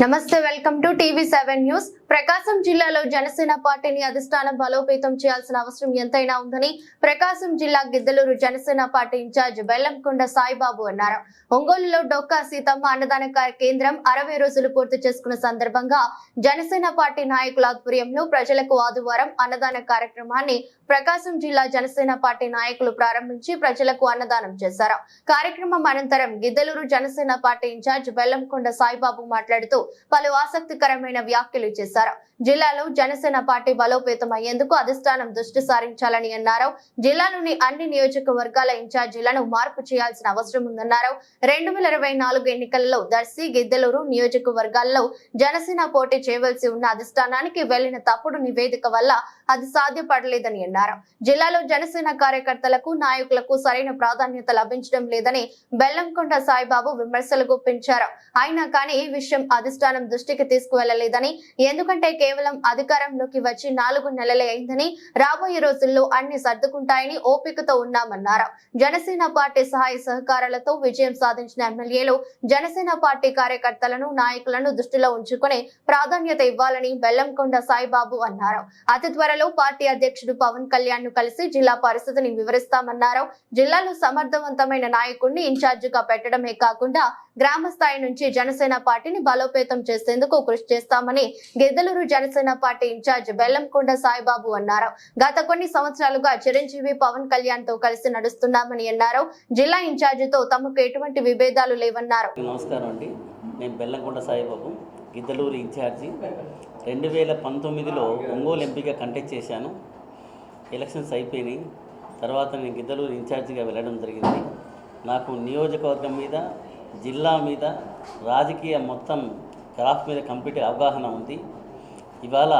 నమస్తే welcome to TV seven news. Prakasam జిల్లాలో జనసేన పార్టీని అధిష్టానం బలోపేతం చేయాల్సిన అవసరం ఎంతైనా ఉందని ప్రకాశం జిల్లా Giddalur Janasena party in charge Bellamkonda Saibabu అన్నారు. ఒంగోలులో డొక్కా సీతమ్మ అన్నదాన కేంద్రం అరవై రోజులు పూర్తి చేసుకున్న సందర్భంగా జనసేన పార్టీ నాయకుల ఆధ్వర్యంలో ప్రజలకు ఆదివారం అన్నదాన కార్యక్రమాన్ని ప్రకాశం జిల్లా జనసేన పార్టీ నాయకులు ప్రారంభించి ప్రజలకు అన్నదానం చేశారు. కార్యక్రమం అనంతరం Giddalur Janasena party in charge Bellamkonda Saibabu మాట్లాడుతూ పలు ఆసక్తికరమైన వ్యాఖ్యలు చేశారు. జిల్లాలో జనసేన పార్టీ బలోపేతం అయ్యేందుకు అధిష్టానం దృష్టి సారించాలని అన్నారు జిల్లాలోని అన్ని నియోజకవర్గాల ఇన్ఛార్జీలను మార్పు చేయాల్సిన అవసరం ఉందన్నారు రెండు వేల ఇరవై నాలుగు ఎన్నికలలో దర్శి గిద్దలూరు నియోజకవర్గాల్లో జనసేన పోటీ చేయవలసి ఉన్న అధిష్టానానికి వెళ్ళిన తప్పుడు నివేదిక వల్ల అది సాధ్యపడలేదని అన్నారు జిల్లాలో జనసేన కార్యకర్తలకు నాయకులకు సరైన ప్రాధాన్యత లభించడం లేదని బెల్లంకొండ సాయిబాబు విమర్శలు గుప్పించారు. అయినా కానీ ఈ విషయం అధిష్టానం దృష్టికి తీసుకువెళ్ళలేదని ఎందుకంటే కేవలం అధికారంలోకి వచ్చి నాలుగు నెలలే అయిందని రాబోయే రోజుల్లో అన్ని సర్దుకుంటాయని ఓపికతో ఉన్నామన్నారు. జనసేన పార్టీ సహాయ సహకారాలతో విజయం సాధించిన ఎమ్మెల్యేలు జనసేన పార్టీ కార్యకర్తలను నాయకులను దృష్టిలో ఉంచుకుని ప్రాధాన్యత ఇవ్వాలని బెల్లంకొండ సాయిబాబు అన్నారు. అతి త్వరలో పార్టీ అధ్యక్షుడు పవన్ కళ్యాణ్ను కలిసి జిల్లా పరిస్థితిని వివరిస్తామన్నారు. జిల్లాలో సమర్థవంతమైన నాయకుడిని ఇన్ఛార్జిగా పెట్టడమే కాకుండా గ్రామ స్థాయి నుంచి జనసేన పార్టీని బలోపేతం చేసేందుకు కృషి చేస్తామని Peddalur Janasena party in charge Bellamkonda Saibabu అన్నారు. గత కొన్ని సంవత్సరాలుగా చిరంజీవి పవన్ కళ్యాణ్తో కలిసి నడుస్తున్నామని అన్నారు. జిల్లా ఇన్ఛార్జితో తమకు ఎటువంటి విభేదాలు లేవన్నారు. నమస్కారం అండి. నేను బెల్లంకొండ సాయిబాబు గిద్దలూరు ఇన్ఛార్జి. రెండు వేల పంతొమ్మిదిలో ఒంగోలు ఎంపీగా కంటెక్ట్ చేశాను. ఎలక్షన్స్ అయిపోయినాయి. తర్వాత నేను గిద్దలూరు ఇన్ఛార్జిగా వెళ్ళడం జరిగింది. నాకు నియోజకవర్గం మీద జిల్లా మీద రాజకీయ మొత్తం క్రాఫ్ట్ మీద కంప్లీట్ అవగాహన ఉంది. ఇవాళ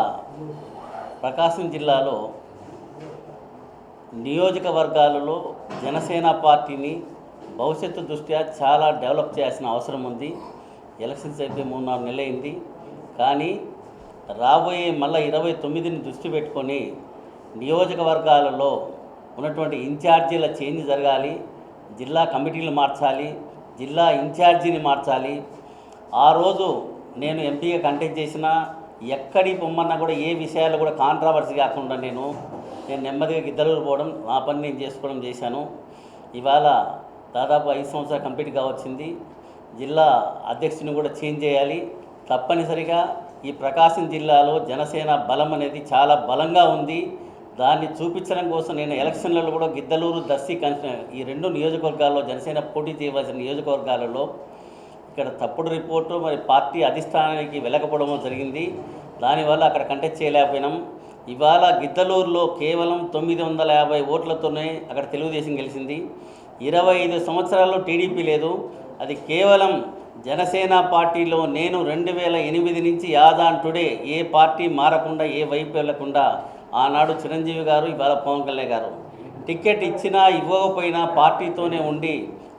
ప్రకాశం జిల్లాలో నియోజకవర్గాలలో జనసేన పార్టీని భవిష్యత్తు దృష్ట్యా చాలా డెవలప్ చేయాల్సిన అవసరం ఉంది. ఎలక్షన్స్ అయితే మూడు నాలుగు నెలలు అయింది కానీ రాబోయే మళ్ళీ ఇరవై తొమ్మిదిని దృష్టి పెట్టుకొని నియోజకవర్గాలలో ఉన్నటువంటి ఇన్ఛార్జీల చేంజ్ జరగాలి. జిల్లా కమిటీలు మార్చాలి. జిల్లా ఇన్ఛార్జీని మార్చాలి. ఆ రోజు నేను ఎంపీగా కంటెక్ట్ చేసిన ఎక్కడికి పొమ్మన్నా కూడా ఏ విషయాలు కూడా కాంట్రవర్సీ కాకుండా నేను నేను నెమ్మదిగా గిద్దలూరు పోవడం నా పని నేను చేసుకోవడం చేశాను. ఇవాళ దాదాపు ఐదు సంవత్సరాలు కంప్లీట్గా వచ్చింది జిల్లా అధ్యక్షుని కూడా చేంజ్ చేయాలి. తప్పనిసరిగా ఈ ప్రకాశం జిల్లాలో జనసేన బలం అనేది చాలా బలంగా ఉంది. దాన్ని చూపించడం కోసం నేను ఎలక్షన్లలో కూడా గిద్దలూరు దర్శి కన్స్టి- ఈ రెండు నియోజకవర్గాల్లో జనసేన పోటీ చేయవలసిన నియోజకవర్గాలలో ఇక్కడ తప్పుడు రిపోర్టు మరి పార్టీ అధిష్టానానికి వెళ్ళకపోవడం జరిగింది. దానివల్ల అక్కడ కంటెక్ట్ చేయలేకపోయినాం. ఇవాళ గిద్దలూరులో కేవలం తొమ్మిది వందల యాభై ఓట్లతోనే అక్కడ తెలుగుదేశం గెలిచింది. ఇరవై ఐదు సంవత్సరాల్లో టీడీపీ లేదు. అది కేవలం జనసేన పార్టీలో నేను రెండు వేల ఎనిమిది నుంచి యాదాన్ టుడే ఏ పార్టీ మారకుండా ఏ వైపు వెళ్ళకుండా ఆనాడు చిరంజీవి గారు ఇవాళ పవన్ కళ్యాణ్ గారు టికెట్ ఇచ్చినా ఇవ్వకపోయినా పార్టీతోనే ఉండి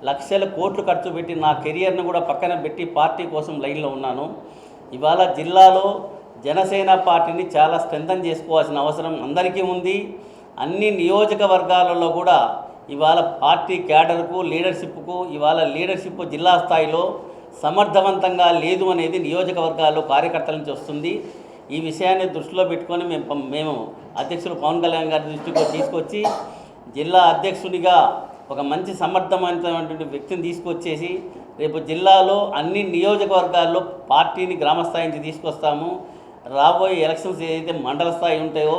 లక్షల కోట్లు ఖర్చు పెట్టి నా కెరియర్ను కూడా పక్కన పెట్టి పార్టీ కోసం లైన్లో ఉన్నాను. ఇవాళ జిల్లాలో జనసేన పార్టీని చాలా స్ట్రెంథన్ చేసుకోవాల్సిన అవసరం అందరికీ ఉంది. అన్ని నియోజకవర్గాలలో కూడా ఇవాళ పార్టీ క్యాడర్కు లీడర్షిప్కు ఇవాళ లీడర్షిప్ జిల్లా స్థాయిలో సమర్థవంతంగా లేదు అనేది నియోజకవర్గాల్లో కార్యకర్తల నుంచి వస్తుంది. ఈ విషయాన్ని దృష్టిలో పెట్టుకొని మేము మేము అధ్యక్షులు పవన్ కళ్యాణ్ గారి దృష్టికి తీసుకొచ్చి జిల్లా అధ్యక్షునిగా ఒక మంచి సమర్థమైనటువంటి వ్యక్తిని తీసుకొచ్చేసి రేపు జిల్లాలో అన్ని నియోజకవర్గాల్లో పార్టీని గ్రామస్థాయి నుంచి తీసుకొస్తాము. రాబోయే ఎలక్షన్స్ ఏదైతే మండల స్థాయి ఉంటాయో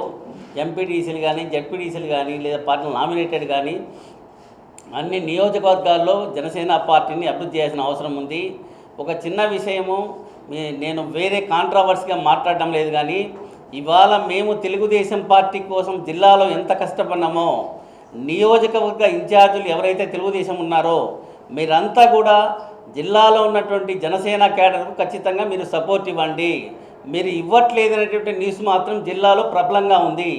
ఎంపీటీసీలు కానీ జడ్పీటీసీలు కానీ లేదా పార్టీ నామినేటెడ్ కానీ అన్ని నియోజకవర్గాల్లో జనసేన పార్టీని అభివృద్ధి చేయాల్సిన అవసరం ఉంది. ఒక చిన్న విషయము నేను వేరే కాంట్రవర్సీగా మాట్లాడడం లేదు కానీ ఇవాళ మేము తెలుగుదేశం పార్టీ కోసం జిల్లాలో ఎంత కష్టపడినామో నియోజకవర్గ ఇన్ఛార్జీలు ఎవరైతే తెలుగుదేశం ఉన్నారో మీరంతా కూడా జిల్లాలో ఉన్నటువంటి జనసేన క్యాడర్కు ఖచ్చితంగా మీరు సపోర్ట్ ఇవ్వండి. మీరు ఇవ్వట్లేదు అనేటువంటి న్యూస్ మాత్రం జిల్లాలో ప్రబలంగా ఉంది.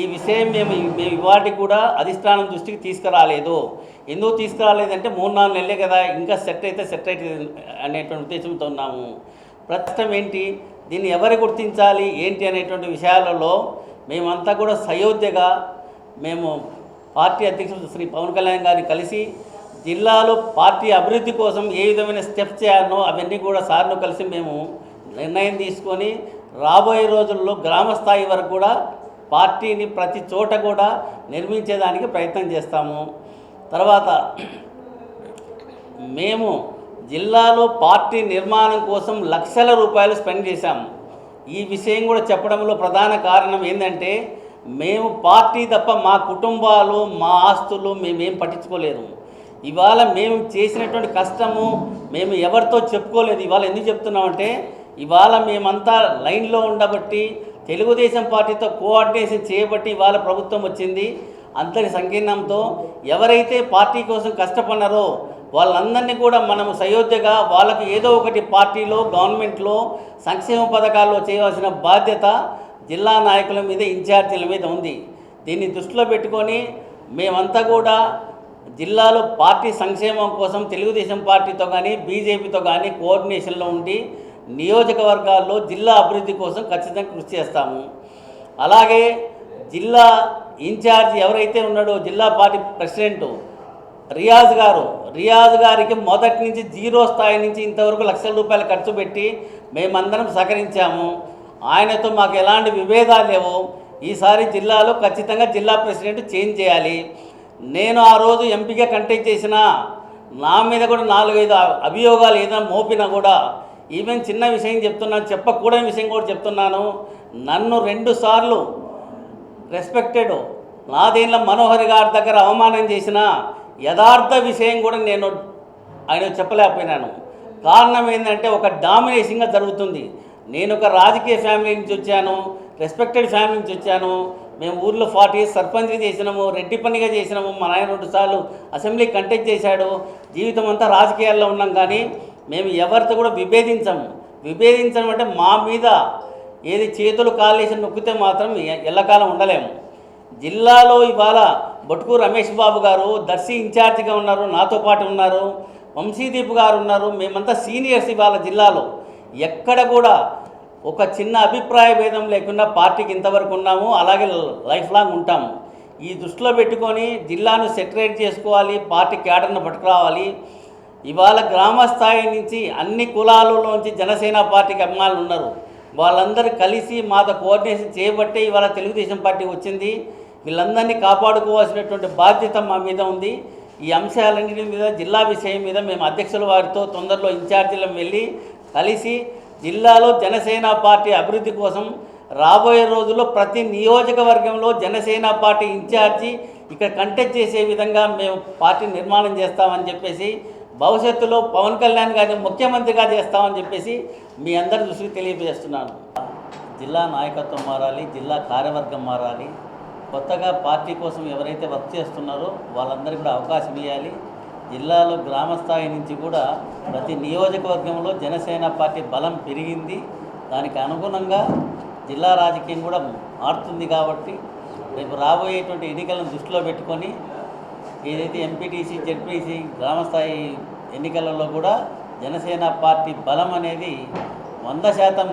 ఈ విషయం మేము మేము ఇవాటికి కూడా అధిష్టానం దృష్టికి తీసుకురాలేదు. ఎందుకు తీసుకురాలేదంటే మూడు నాలుగు నెలలే కదా ఇంకా సెట్ అయితే సెట్ అయితే అనేటువంటి ఉద్దేశంతో ఉన్నాము. ప్రస్తుతం ఏంటి? దీన్ని ఎవరు గుర్తించాలి? ఏంటి అనేటువంటి విషయాలలో మేమంతా కూడా సయోధ్యగా మేము పార్టీ అధ్యక్షుడు శ్రీ పవన్ కళ్యాణ్ గారిని కలిసి జిల్లాలో పార్టీ అభివృద్ధి కోసం ఏ విధమైన స్టెప్స్ చేయాలనో అవన్నీ కూడా సార్ను కలిసి మేము నిర్ణయం తీసుకొని రాబోయే రోజుల్లో గ్రామ స్థాయి వరకు కూడా పార్టీని ప్రతి చోట కూడా నిర్మించేదానికి ప్రయత్నం చేస్తాము. తర్వాత మేము జిల్లాలో పార్టీ నిర్మాణం కోసం లక్షల రూపాయలు స్పెండ్ చేశాము. ఈ విషయం కూడా చెప్పడంలో ప్రధాన కారణం ఏంటంటే మేము పార్టీ తప్ప మా కుటుంబాలు మా ఆస్తులు మేమేం పట్టించుకోలేదు ఇవాళ మేము చేసినటువంటి కష్టము మేము ఎవరితో చెప్పుకోలేదు. ఇవాళ ఎందుకు చెప్తున్నామంటే ఇవాళ మేమంతా లైన్లో ఉండబట్టి తెలుగుదేశం పార్టీతో కోఆర్డినేషన్ చేయబట్టి ఇవాళ ప్రభుత్వం వచ్చింది. అంతటి సంకీర్ణంతో ఎవరైతే పార్టీ కోసం కష్టపడినారో వాళ్ళందరినీ కూడా మనం సయోధ్యగా వాళ్ళకి ఏదో ఒకటి పార్టీలో గవర్నమెంట్లో సంక్షేమ పథకాల్లో చేయవలసిన బాధ్యత జిల్లా నాయకుల మీద ఇన్ఛార్జీల మీద ఉంది. దీన్ని దృష్టిలో పెట్టుకొని మేమంతా కూడా జిల్లాలో పార్టీ సంక్షేమం కోసం తెలుగుదేశం పార్టీతో కానీ బీజేపీతో కానీ కోఆర్డినేషన్లో ఉండి నియోజకవర్గాల్లో జిల్లా అభివృద్ధి కోసం ఖచ్చితంగా కృషి చేస్తాము. అలాగే జిల్లా ఇన్ఛార్జ్ ఎవరైతే ఉన్నాడో జిల్లా పార్టీ ప్రెసిడెంట్ రియాజ్ గారు రియాజ్ గారికి మొదటి నుంచి జీరో స్థాయి నుంచి ఇంతవరకు లక్షల రూపాయలు ఖర్చు పెట్టి మేమందరం సహకరించాము. ఆయనతో మాకు ఎలాంటి విభేదాలు లేవు. ఈసారి జిల్లాలో ఖచ్చితంగా జిల్లా ప్రెసిడెంట్ చేంజ్ చేయాలి. నేను ఆ రోజు ఎంపీగా కంటెక్ట్ చేసిన నా మీద కూడా నాలుగైదు అభియోగాలు ఏదైనా మోపినా కూడా ఈవెన్ చిన్న విషయం చెప్తున్నాను చెప్పకూడని విషయం కూడా చెప్తున్నాను. నన్ను రెండు సార్లు రెస్పెక్టెడ్ దీనిలో మనోహర్ గారి దగ్గర అవమానం చేసిన యథార్థ విషయం కూడా నేను ఆయన చెప్పలేకపోయినాను. కారణం ఏంటంటే ఒక డామినేషన్గా జరుగుతుంది. నేను ఒక రాజకీయ ఫ్యామిలీ నుంచి వచ్చాను రెస్పెక్టెడ్ ఫ్యామిలీ నుంచి వచ్చాను. మేము ఊర్లో ఫార్టీ ఇయర్స్ సర్పంచ్గా చేసినాము రెడ్డి పనిగా చేసినాము మా నాయన రెండు సార్లు అసెంబ్లీ కంటెక్ట్ చేశాడు. జీవితం అంతా రాజకీయాల్లో ఉన్నాం కానీ మేము ఎవరితో కూడా విభేదించము. విభేదించడం అంటే మా మీద ఏది చేతులు కాలేసి నొక్కితే మాత్రం ఎల్లకాలం ఉండలేము. జిల్లాలో ఇవాళ బొట్కు రమేష్ బాబు గారు దర్శి ఇన్ఛార్జిగా ఉన్నారు నాతో పాటు ఉన్నారు. వంశీదీప్ గారు ఉన్నారు. మేమంతా సీనియర్స్ ఇవాళ జిల్లాలో. ఎక్కడ కూడా ఒక చిన్న అభిప్రాయ భేదం లేకుండా పార్టీకి ఇంతవరకు ఉన్నాము అలాగే లైఫ్ లాంగ్ ఉంటాము. ఈ దృష్టిలో పెట్టుకొని జిల్లాను సెటరేట్ చేసుకోవాలి పార్టీ క్యాడర్ను పట్టుకురావాలి. ఇవాళ గ్రామ స్థాయి నుంచి అన్ని కులాలలోంచి జనసేన పార్టీకి అభిమానులు ఉన్నారు. వాళ్ళందరూ కలిసి మాతో కోఆర్డినేషన్ చేయబట్టే ఇవాళ తెలుగుదేశం పార్టీ వచ్చింది. వీళ్ళందరినీ కాపాడుకోవాల్సినటువంటి బాధ్యత మా మీద ఉంది. ఈ అంశాలన్నిటి మీద జిల్లా విషయం మీద మేము అధ్యక్షుల వారితో తొందరలో ఇన్ఛార్జీలను వెళ్ళి కలిసి జిల్లాలో జనసేన పార్టీ అభివృద్ధి కోసం రాబోయే రోజుల్లో ప్రతి నియోజకవర్గంలో జనసేన పార్టీ ఇన్ఛార్జి ఇక్కడ కంటెక్ట్ చేసే విధంగా మేము పార్టీ నిర్మాణం చేస్తామని చెప్పేసి భవిష్యత్తులో పవన్ కళ్యాణ్ గారిని ముఖ్యమంత్రిగా చేస్తామని చెప్పేసి మీ అందరి దృష్టికి తెలియజేస్తున్నాను. జిల్లా నాయకత్వం మారాలి జిల్లా కార్యవర్గం మారాలి. కొత్తగా పార్టీ కోసం ఎవరైతే వర్క్ చేస్తున్నారో వాళ్ళందరికీ కూడా అవకాశం ఇవ్వాలి. జిల్లాలో గ్రామ స్థాయి నుంచి కూడా ప్రతి నియోజకవర్గంలో జనసేన పార్టీ బలం పెరిగింది. దానికి అనుగుణంగా జిల్లా రాజకీయం కూడా మారుతుంది కాబట్టి రేపు రాబోయేటువంటి ఎన్నికలను దృష్టిలో పెట్టుకొని ఏదైతే ఎంపీటీసీ జెడ్పీసీ గ్రామస్థాయి ఎన్నికలలో కూడా జనసేన పార్టీ బలం అనేది వంద శాతం